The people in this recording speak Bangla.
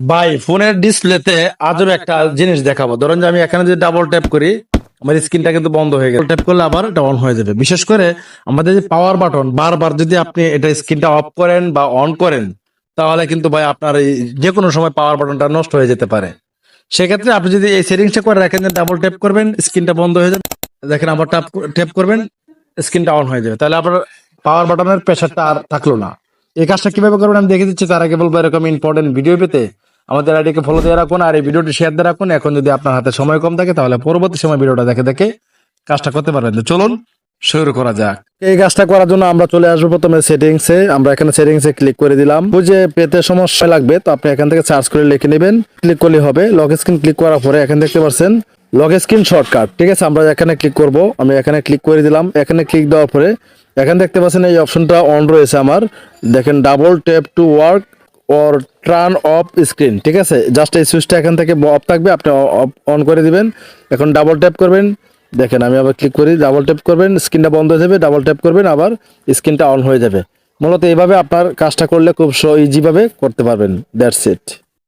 ভাই ফোনের ডিসপ্লেতে আজব একটা জিনিস দেখাবো। ধরুন যে আমি এখানে যদি ডাবল ট্যাপ করি আমার স্ক্রিনটা কিন্তু বন্ধ হয়ে গেল। ট্যাপ করলে আবার এটা অন হয়ে যাবে। বিশেষ করে আমাদের যে পাওয়ার বাটন বারবার যদি আপনি এটা স্ক্রিনটা অফ করেন বা অন করেন তাহলে কিন্তু ভাই আপনার এই যে কোনো সময় পাওয়ার বাটনটা নষ্ট হয়ে যেতে পারে। সেক্ষেত্রে আপনি যদি এই সেটিংসটা করে রাখেন যে ডাবল ট্যাপ করবেন স্ক্রিনটা বন্ধ হয়ে যাবে। দেখেন আবার ট্যাপ ট্যাপ করবেন স্ক্রিনটা অন হয়ে যাবে। তাহলে আপনার পাওয়ার বাটনের প্রেশারটা আর থাকল না। এই কাজটা কীভাবে করবেন আমি দেখে দিচ্ছি তার আগে বলব এরকম ইম্পর্টেন্ট ভিডিও পেতে। আমাদের আইডিকে ফলো দিয়ে রাখুন আর এই ভিডিওটি শেয়ার দিয়ে রাখুন। এখন যদি আপনার হাতে সময় কম থাকে, তাহলে পরবর্তী সময় ভিডিওটা দেখে দেখে কাজটা করতে পারবেন। তো চলুন, শুরু করা যাক। এই কাজটা করার জন্য আমরা চলে আসব প্রথমে সেটিংসে আমরা এখানে সেটিংসে ক্লিক করে দিলাম। বুঝে পেতে সমস্যা লাগবে, তো আপনি এখান থেকে সার্চ করে লিখে নেবেন। ক্লিক করলে হবে। লগ স্ক্রিন ক্লিক করার পরে এখানে দেখতে পাচ্ছেন লগ স্ক্রিন শর্টকাট ঠিক আছে, আমরা এখানে ক্লিক করব। আমি এখানে ক্লিক করে দিলাম। এখানে ক্লিক দেওয়ার পরে এখানে দেখতে পাচ্ছেন এই অপশনটা অন রয়েছে আমার। দেখেন double tap to work or turn off screen ঠিক আছে? জাস্ট এই সুইচটা এখান থেকে অফ থাকবে, আপনি অন করে দিবেন। এখন ডাবল ট্যাপ করবেন। দেখেন, আমি আবার ক্লিক করি ডাবল ট্যাপ করবেন স্ক্রিনটা বন্ধ হয়ে যাবে ডাবল ট্যাপ করবেন, আবার স্ক্রিনটা অন হয়ে যাবে। মূলত এইভাবে আপনার কাজটা করলে খুব ইজিভাবে করতে পারবেন। That's it